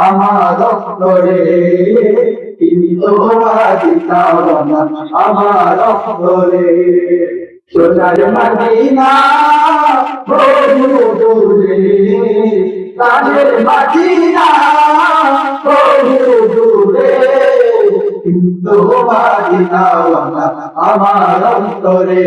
আমার অন্তরে আমার অন্তরে সোনার তাদের মাদিনা বহু দূরে কিন্তু মাদিনা আমার অন্তরে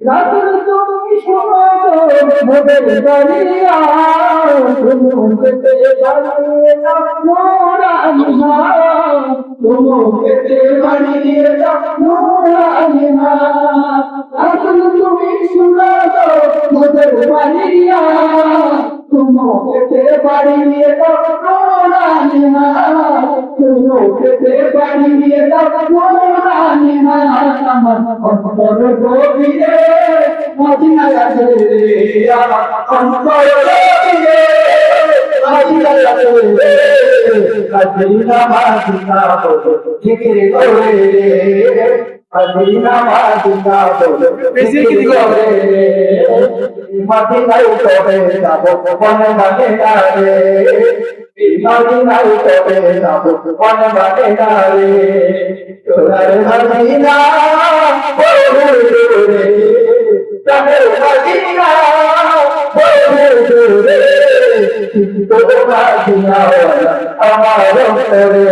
রাতের তুমি শোনো মোদের দরিয়া তুমি পেতে বাড়িয়ে না মোরা নিহা তুমি পেতে বাড়িয়ে না মোরা রাতের তুমি শোনো মোদের বাড়িয়া তুমি পেতে বাড়িয়ে না মোরা পেতে বাড়িয়ে না মোরা নিহা আমার অন্তর গভীরে মদিনায় আছে রে অন্তর গভীরে মদিনায় আছে রে মদিনা মদিনা বলো জিকির করে রে মদিনা মদিনা বলো জিকির করে। রে। মদিনায় তবে যাব মনে মানে রে মদিনায় তবে যাব মনে মানে রে তোরার মদিনা বহু দূরে। তোরার মদিনা বহু দূরে। তোর মদিনা আমার অন্তরে।